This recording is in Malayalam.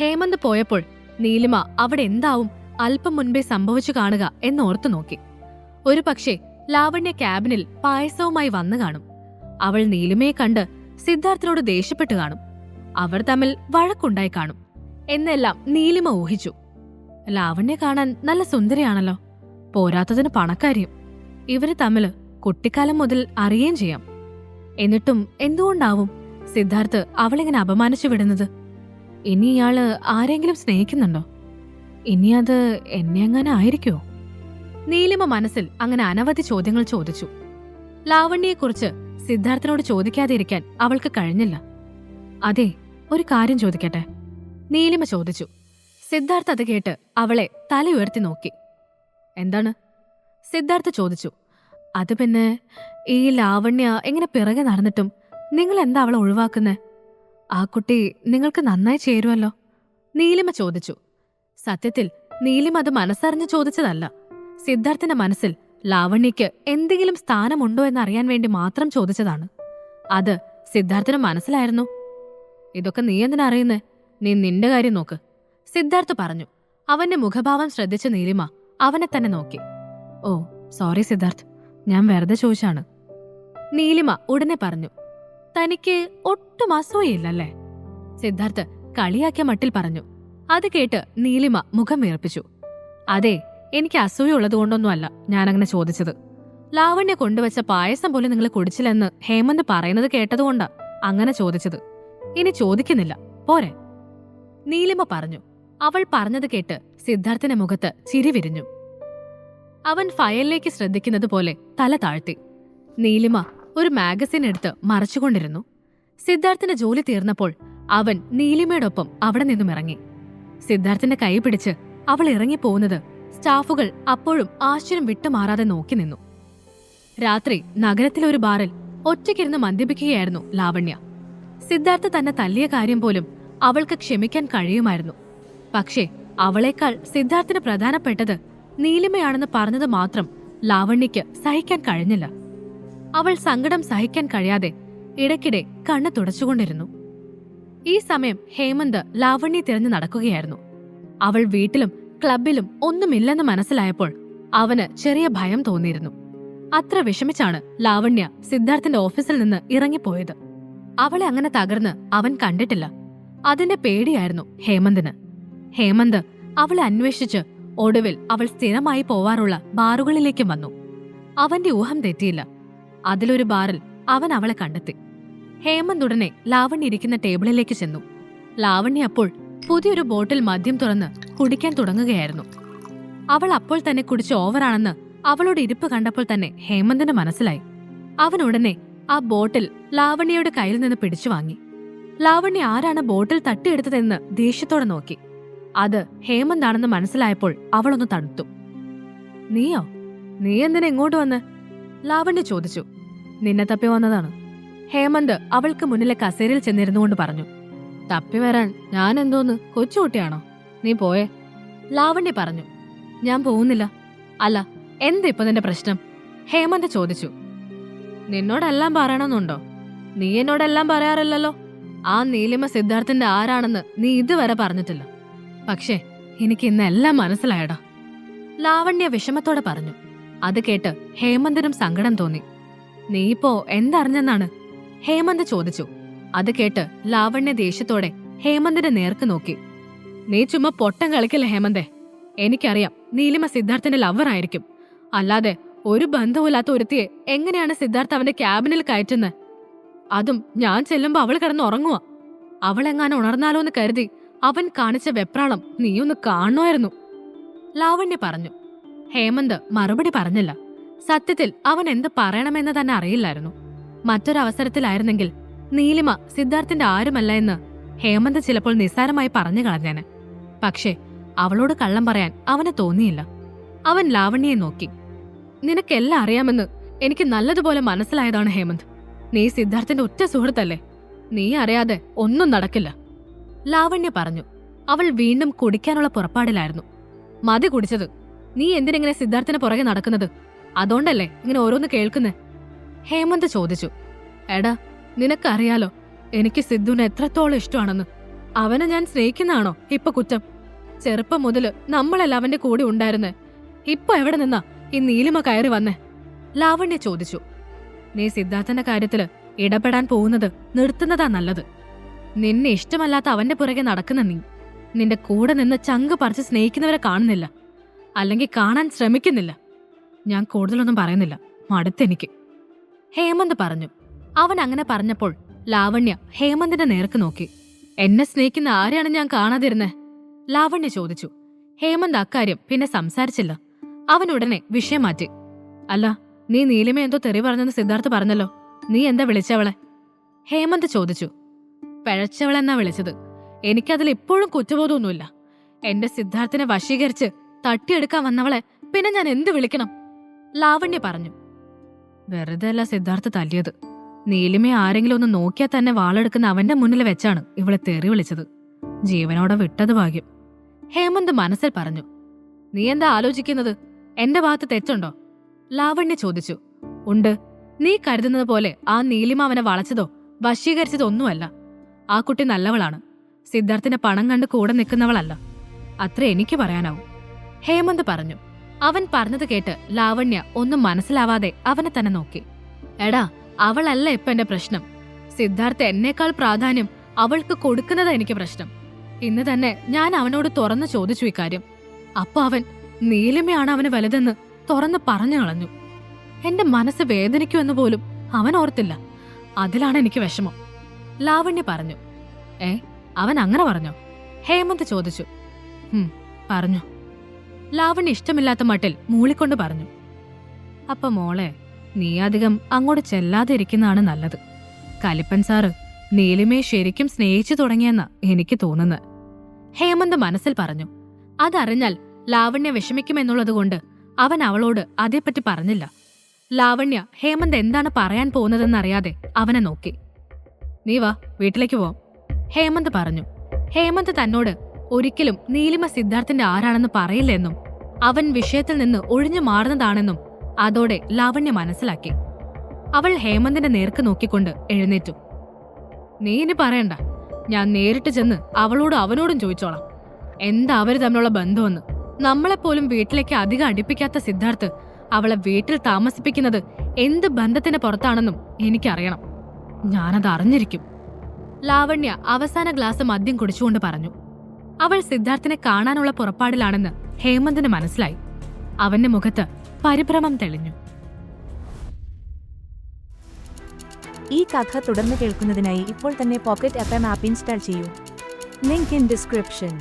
ഹേമന്ത് പോയപ്പോൾ നീലിമ അവിടെ എന്താവും അല്പം മുൻപേ സംഭവിച്ചു കാണുക എന്നോർത്തു നോക്കി. ഒരു പക്ഷേ ലാവണ്യ ക്യാബിനിൽ പായസവുമായി വന്നു കാണും. അവൾ നീലിമയെ കണ്ട് സിദ്ധാർത്ഥിനോട് ദേഷ്യപ്പെട്ടു കാണും. അവർ തമ്മിൽ വഴക്കുണ്ടായി കാണും. എന്നെല്ലാം നീലിമ ഊഹിച്ചു. ലാവണ്യ കാണാൻ നല്ല സുന്ദരിയാണല്ലോ. പോരാത്തതിന് പണക്കാരിയും. ഇവർ തമ്മിൽ കുട്ടിക്കാലം മുതൽ അറിയുകയും ചെയ്യാം. എന്നിട്ടും എന്തുകൊണ്ടാവും സിദ്ധാർത്ഥ് അവളിങ്ങനെ അപമാനിച്ചു വിടുന്നത്? ഇനി ഇയാൾ ആരെങ്കിലും സ്നേഹിക്കുന്നുണ്ടോ? ഇനി അത് എന്നെ അങ്ങനെ ആയിരിക്കോ നീലിമ മനസ്സിൽ അങ്ങനെ അനവധി ചോദ്യങ്ങൾ ചോദിച്ചു. ലാവണ്യയെക്കുറിച്ച് സിദ്ധാർത്ഥനോട് ചോദിക്കാതിരിക്കാൻ അവൾക്ക് കഴിഞ്ഞില്ല. അതെ ഒരു കാര്യം ചോദിക്കട്ടെ? നീലിമ ചോദിച്ചു. സിദ്ധാർത്ഥ് അത് കേട്ട് അവളെ തല ഉയർത്തി നോക്കി. എന്താണ്? സിദ്ധാർത്ഥ് ചോദിച്ചു. അത് പിന്നെ ഈ ലാവണ്യ എങ്ങനെ പിറകെ നടന്നിട്ടും നിങ്ങൾ എന്താ അവളെ ഒഴിവാക്കുന്നേ? ആ കുട്ടി നിങ്ങൾക്ക് നന്നായി ചേരുമല്ലോ നീലിമ ചോദിച്ചു. സത്യത്തിൽ നീലിമ അത് മനസ്സറിഞ്ഞ് ചോദിച്ചതല്ല. സിദ്ധാർത്ഥിന്റെ മനസ്സിൽ ലാവണ്യയ്ക്ക് എന്തെങ്കിലും സ്ഥാനമുണ്ടോ എന്നറിയാൻ വേണ്ടി മാത്രം ചോദിച്ചതാണ്. അത് സിദ്ധാർത്ഥിന് മനസ്സിലായിരുന്നു. ഇതൊക്കെ നീ എന്തിനാ അറിയുന്നേ? നീ നിന്റെ കാര്യം നോക്ക്. സിദ്ധാർത്ഥ് പറഞ്ഞു. അവന്റെ മുഖഭാവം ശ്രദ്ധിച്ച നീലിമ അവനെ തന്നെ നോക്കി. Oh sorry Siddharth. ഞാൻ വെറുതെ ചോദിച്ചാണ്. നീലിമ ഉടനെ പറഞ്ഞു. തനിക്ക് ഒട്ടും അസൂയയില്ലല്ലേ? സിദ്ധാർത്ഥ് കളിയാക്കിയ മട്ടിൽ പറഞ്ഞു. അത് കേട്ട് നീലിമ മുഖം വീർപ്പിച്ചു. അതെ എനിക്ക് അസൂയ ഉള്ളതുകൊണ്ടൊന്നുമല്ല ഞാനങ്ങനെ ചോദിച്ചത്. ലാവണ്യ കൊണ്ടുവച്ച പായസം പോലും നിങ്ങൾ കുടിച്ചില്ലെന്ന് ഹേമന്ത് പറയുന്നത് കേട്ടതുകൊണ്ടാ അങ്ങനെ ചോദിച്ചത്. ഇനി ചോദിക്കുന്നില്ല. പോരെ. നീലിമ പറഞ്ഞു. അവൾ പറഞ്ഞത് കേട്ട് സിദ്ധാർത്ഥിന്റെ മുഖത്ത് ചിരി വിരിഞ്ഞു. അവൻ ഫയലിലേക്ക് ശ്രദ്ധിക്കുന്നത് പോലെ തല താഴ്ത്തി. നീലിമ ഒരു മാഗസിൻ എടുത്ത് മറച്ചുകൊണ്ടിരുന്നു. സിദ്ധാർത്ഥിന്റെ ജോലി തീർന്നപ്പോൾ അവൻ നീലിമയോടൊപ്പം അവിടെ നിന്നും ഇറങ്ങി. സിദ്ധാർത്ഥിന്റെ കൈ പിടിച്ച് അവൾ ഇറങ്ങിപ്പോകുന്നത് സ്റ്റാഫുകൾ അപ്പോഴും ആശ്ചര്യം വിട്ടുമാറാതെ നോക്കി നിന്നു. രാത്രി നഗരത്തിലെ ഒരു ബാറിൽ ഒറ്റയ്ക്കിരുന്ന് മദ്യപിക്കുകയായിരുന്നു ലാവണ്യ. സിദ്ധാർത്ഥ തന്നെ തല്ലിയ കാര്യം പോലും അവൾക്ക് ക്ഷമിക്കാൻ കഴിയുമായിരുന്നു. പക്ഷേ അവളേക്കാൾ സിദ്ധാർത്ഥിന് പ്രധാനപ്പെട്ടത് നീലിമയാണെന്ന് പറഞ്ഞത് മാത്രം ലാവണ്യയ്ക്ക് സഹിക്കാൻ കഴിഞ്ഞില്ല. അവൾ സങ്കടം സഹിക്കാൻ കഴിയാതെ ഇടയ്ക്കിടെ കണ്ണു തുടച്ചുകൊണ്ടിരുന്നു. ഈ സമയം ഹേമന്ത് ലാവണ്യ തിരഞ്ഞു നടക്കുകയായിരുന്നു. അവൾ വീട്ടിലും ക്ലബിലും ഒന്നുമില്ലെന്ന് മനസ്സിലായപ്പോൾ അവന് ചെറിയ ഭയം തോന്നിയിരുന്നു. അത്ര വിഷമിച്ചാണ് ലാവണ്യ സിദ്ധാർത്ഥിന്റെ ഓഫീസിൽ നിന്ന് ഇറങ്ങിപ്പോയത്. അവളെ അങ്ങനെ തകർന്ന് അവൻ കണ്ടിട്ടില്ല. അതിന്റെ പേടിയായിരുന്നു ഹേമന്തിന്. ഹേമന്ത് അവളെ അന്വേഷിച്ച് ഒടുവിൽ അവൾ സ്ഥിരമായി പോവാറുള്ള ബാറുകളിലേക്കും വന്നു. അവന്റെ ഊഹം തെറ്റിയില്ല. അതിലൊരു ബാറിൽ അവൻ അവളെ കണ്ടെത്തി. ഹേമന്ത് ഉടനെ ലാവണ്യ ഇരിക്കുന്ന ടേബിളിലേക്ക് ചെന്നു. ലാവണ്യ അപ്പോൾ പുതിയൊരു ബോട്ടിൽ മദ്യം തുറന്ന് കുടിക്കാൻ തുടങ്ങുകയായിരുന്നു. അവൾ അപ്പോൾ തന്നെ കുടിച്ച് ഓവറാണെന്ന് അവളോട് ഇരിപ്പ് കണ്ടപ്പോൾ തന്നെ ഹേമന്തിന് മനസ്സിലായി. അവൻ ഉടനെ ആ ബോട്ടിൽ ലാവണ്യയുടെ കയ്യിൽ നിന്ന് പിടിച്ചു വാങ്ങി. ലാവണ്യ ആരാണ് ബോട്ടിൽ തട്ടിയെടുത്തതെന്ന് ദേഷ്യത്തോടെ നോക്കി. അത് ഹേമന്താണെന്ന് മനസ്സിലായപ്പോൾ അവളൊന്ന് തണുത്തു. നീയോ? നീ എന്തിനാ എങ്ങോട്ട് വന്ന് ലാവണ്യ ചോദിച്ചു. നിന്നെ തപ്പി വന്നതാണ്. ഹേമന്ത് അവൾക്ക് മുന്നിലെ കസേരയിൽ ചെന്നിരുന്നുകൊണ്ട് പറഞ്ഞു. തപ്പി വരാൻ ഞാൻ എന്തോന്ന്? കൊച്ചുകുട്ടിയാണോ? നീ പോയേ. ലാവണ്യ പറഞ്ഞു. ഞാൻ പോകുന്നില്ല. അല്ല എന്താ ഇപ്പൊ നിന്റെ പ്രശ്നം? ഹേമന്ത് ചോദിച്ചു. നിന്നോടെല്ലാം പറയണമെന്നുണ്ടോ? നീ എന്നോടെല്ലാം പറയാറില്ലല്ലോ. ആ നീലിമ സിദ്ധാർത്ഥന്റെ ആരാണെന്ന് നീ ഇതുവരെ പറഞ്ഞിട്ടില്ല. പക്ഷേ എനിക്ക് ഇന്നെല്ലാം മനസ്സിലായടാ. ലാവണ്യ വിഷമത്തോടെ പറഞ്ഞു. അത് കേട്ട് ഹേമന്തിനും സങ്കടം തോന്നി. നീ എന്തറിഞ്ഞെന്നാണ്? ഹേമന്ത് ചോദിച്ചു. അത് കേട്ട് ലാവണ്യ ദേഷ്യത്തോടെ ഹേമന്തിന്റെ നേർക്ക് നോക്കി. നീ ചുമ്മാ പൊട്ടം കളിക്കില്ല ഹേമന്തേ? എനിക്കറിയാം നീലിമ സിദ്ധാർത്ഥിന്റെ ലവർ ആയിരിക്കും. അല്ലാതെ ഒരു ബന്ധവുമില്ലാത്ത ഒരുത്തിയെ എങ്ങനെയാണ് സിദ്ധാർത്ഥ് അവന്റെ ക്യാബിനിൽ കയറ്റുന്നത് അതും ഞാൻ ചെല്ലുമ്പോ അവൾ കിടന്ന് ഉറങ്ങുക അവളെങ്ങാനും ഉണർന്നാലോ എന്ന് കരുതി അവൻ കാണിച്ച വെപ്രാളം നീയൊന്ന് കാണുമായിരുന്നു. ലാവണ്യ പറഞ്ഞു. ഹേമന്ത് മറുപടി പറഞ്ഞില്ല. സത്യത്തിൽ അവൻ എന്ത് പറയണമെന്ന് തന്നെ അറിയില്ലായിരുന്നു. മറ്റൊരവസരത്തിലായിരുന്നെങ്കിൽ നീലിമ സിദ്ധാർത്ഥിന്റെ ആരുമല്ല എന്ന് ഹേമന്ത് ചിലപ്പോൾ നിസ്സാരമായി പറഞ്ഞു കളഞ്ഞേനെ. പക്ഷേ അവളോട് കള്ളം പറയാൻ അവന് തോന്നിയില്ല. അവൻ ലാവണ്യെ നോക്കി. നിനക്കെല്ലാം അറിയാമെന്ന് എനിക്ക് നല്ലതുപോലെ മനസ്സിലായതാണ് ഹേമന്ത്. നീ സിദ്ധാർത്ഥിന്റെ ഒറ്റ സുഹൃത്തല്ലേ? നീ അറിയാതെ ഒന്നും നടക്കില്ല. ലാവണ്യ പറഞ്ഞു. അവൾ വീണ്ടും കുടിക്കാനുള്ള പുറപ്പാടിലായിരുന്നു. മതി കുടിച്ചത്. നീ എന്തിനെങ്ങനെ സിദ്ധാർത്ഥിന് പുറകെ നടക്കുന്നത്? അതുകൊണ്ടല്ലേ ഇങ്ങനെ ഓരോന്ന് കേൾക്കുന്നേ? ഹേമന്ത് ചോദിച്ചു. എടാ നിനക്കറിയാലോ എനിക്ക് സിദ്ധുവിനെ എത്രത്തോളം ഇഷ്ടമാണെന്ന്. അവനെ ഞാൻ സ്നേഹിക്കുന്നതാണോ ഇപ്പൊ കുറ്റം? ചെറുപ്പം മുതൽ നമ്മളല്ല അവന്റെ കൂടെ ഉണ്ടായിരുന്നേ. ഇപ്പൊ എവിടെ നിന്നാ ഈ നീലിമ കയറി വന്നേ? ലാവണ്യ ചോദിച്ചു. നീ സിദ്ധാർത്ഥന്റെ കാര്യത്തിൽ ഇടപെടാൻ പോകുന്നത് നിർത്തുന്നതാ നല്ലത്. നിന്നെ ഇഷ്ടമല്ലാത്ത അവന്റെ പുറകെ നടക്കുന്ന നീ. നിന്റെ കൂടെ നിന്ന് ചങ്ക് പറിച്ച് സ്നേഹിക്കുന്നവരെ കാണുന്നില്ല. അല്ലെങ്കിൽ കാണാൻ ശ്രമിക്കുന്നില്ല. ഞാൻ കൂടുതലൊന്നും പറയുന്നില്ല. മടുത്തെനിക്ക് ഹേമന്ത് പറഞ്ഞു. അവൻ അങ്ങനെ പറഞ്ഞപ്പോൾ ലാവണ്യ ഹേമന്തിന്റെ നേർക്ക് നോക്കി. എന്നെ സ്നേഹിക്കുന്ന ആരെയാണ് ഞാൻ കാണാതിരുന്നത് ലാവണ്യ ചോദിച്ചു. ഹേമന്ത് അക്കാര്യം പിന്നെ സംസാരിച്ചില്ല. അവൻ ഉടനെ വിഷയം മാറ്റി. അല്ല നീ നീലിമ എന്തോ തെറി പറഞ്ഞെന്ന് സിദ്ധാർത്ഥ് പറഞ്ഞല്ലോ. നീ എന്താ വിളിച്ചവളെ? ഹേമന്ത് ചോദിച്ചു. പിഴച്ചവളെന്നാ വിളിച്ചത്. എനിക്കതിൽ ഇപ്പോഴും കുറ്റബോധമൊന്നുമില്ല. എന്റെ സിദ്ധാർത്ഥിനെ വശീകരിച്ച് തട്ടിയെടുക്കാൻ വന്നവളെ പിന്നെ ഞാൻ എന്ത് വിളിക്കണം? ലാവണ്യ പറഞ്ഞു. വെറുതെ അല്ല സിദ്ധാർത്ഥ് തല്ലിയത്. നീലിമയെ ആരെങ്കിലും ഒന്ന് നോക്കിയാൽ തന്നെ വാളെടുക്കുന്ന അവന്റെ മുന്നിൽ വെച്ചാണ് ഇവളെ തെറി വിളിച്ചത്. ജീവനോടെ വിട്ടത് ഭാഗ്യം. ഹേമന്ത് മനസ്സിൽ പറഞ്ഞു. നീ എന്താ ആലോചിക്കുന്നത്? എന്റെ ഭാഗത്ത് തെറ്റുണ്ടോ? ലാവണ്യ ചോദിച്ചു. ഉണ്ട്. നീ കരുതുന്നത് പോലെ ആ നീലിമ അവനെ വളച്ചതോ വശീകരിച്ചതോ ഒന്നുമല്ല ആ കുട്ടി നല്ലവളാണ്. സിദ്ധാർത്ഥിന്റെ പണം കണ്ട് കൂടെ നിൽക്കുന്നവളല്ല. അത്ര എനിക്ക് പറയാനാവും. ഹേമന്ത് പറഞ്ഞു. അവൻ പറഞ്ഞത് കേട്ട് ലാവണ്യ ഒന്നും മനസ്സിലാവാതെ അവനെ തന്നെ നോക്കി. എടാ അവളല്ല ഇപ്പൊ എന്റെ പ്രശ്നം. സിദ്ധാർത്ഥ എന്നേക്കാൾ പ്രാധാന്യം അവൾക്ക് കൊടുക്കുന്നത് എനിക്ക് പ്രശ്നം. ഇന്ന് തന്നെ ഞാൻ അവനോട് തുറന്നു ചോദിച്ചു ഇക്കാര്യം അപ്പൊ അവൻ നീലിമയാണ് അവന് വലുതെന്ന് തുറന്ന് പറഞ്ഞു കളഞ്ഞു. എന്റെ മനസ്സ് വേദനിക്കുമെന്ന് പോലും അവൻ ഓർത്തില്ല. അതിലാണ് എനിക്ക് വിഷമം. ലാവണ്യ പറഞ്ഞു. ഏ അവൻ അങ്ങനെ പറഞ്ഞോ? ഹേമന്ത് ചോദിച്ചു. പറഞ്ഞു. ലാവണ്യ ഇഷ്ടമില്ലാത്ത മട്ടിൽ മൂളിക്കൊണ്ട് പറഞ്ഞു. അപ്പൊ മോളെ നീ അധികം അങ്ങോട്ട് ചെല്ലാതെ ഇരിക്കുന്നതാണ് നല്ലത്. കലിപ്പൻ സാറ് നീലിമയെ ശരിക്കും സ്നേഹിച്ചു തുടങ്ങിയെന്ന എനിക്ക് തോന്നുന്നു. ഹേമന്ത് മനസ്സിൽ പറഞ്ഞു. അതറിഞ്ഞാൽ ലാവണ്യ വിഷമിക്കുമെന്നുള്ളതുകൊണ്ട് അവൻ അവളോട് അതേപ്പറ്റി പറഞ്ഞില്ല. ലാവണ്യ ഹേമന്ത് എന്താണ് പറയാൻ പോകുന്നതെന്നറിയാതെ അവനെ നോക്കി. നീ വാ വീട്ടിലേക്ക് പോവാം. ഹേമന്ത് പറഞ്ഞു. ഹേമന്ത് തന്നോട് ഒരിക്കലും നീലിമ സിദ്ധാർത്ഥിന്റെ ആരാണെന്ന് പറയില്ലെന്നും അവൻ വിഷയത്തിൽ നിന്ന് ഒഴിഞ്ഞു മാറുന്നതാണെന്നും അതോടെ ലാവണ്യ മനസ്സിലാക്കി. അവൾ ഹേമന്തിന്റെ നേർക്ക് നോക്കിക്കൊണ്ട് എഴുന്നേറ്റു. നീ ഇനി പറയണ്ട. ഞാൻ നേരിട്ട് ചെന്ന് അവളോടും അവനോടും ചോദിച്ചോളാം. എന്താ അവർ തമ്മിലുള്ള ബന്ധമെന്ന്. നമ്മളെപ്പോലും വീട്ടിലേക്ക് അധികം അടുപ്പിക്കാത്ത സിദ്ധാർത്ഥ് അവളെ വീട്ടിൽ താമസിപ്പിക്കുന്നത് എന്ത് ബന്ധത്തിന് പുറത്താണെന്നും എനിക്കറിയണം. ഞാനത് അറിഞ്ഞിരിക്കും. ലാവണ്യ അവസാന ഗ്ലാസ് മദ്യം കുടിച്ചുകൊണ്ട് പറഞ്ഞു. അവൾ സിദ്ധാർത്ഥിനെ കാണാനുള്ള പുറപ്പാടിലാണെന്ന് ഹേമന്തിന് മനസ്സിലായി. അവന്റെ മുഖത്ത് പരിഭ്രമം തെളിഞ്ഞു. ഈ കഥ തുടർന്ന് കേൾക്കുന്നതിനായി ഇപ്പോൾ തന്നെ pocket F M app install ചെയ്യൂ. Link in description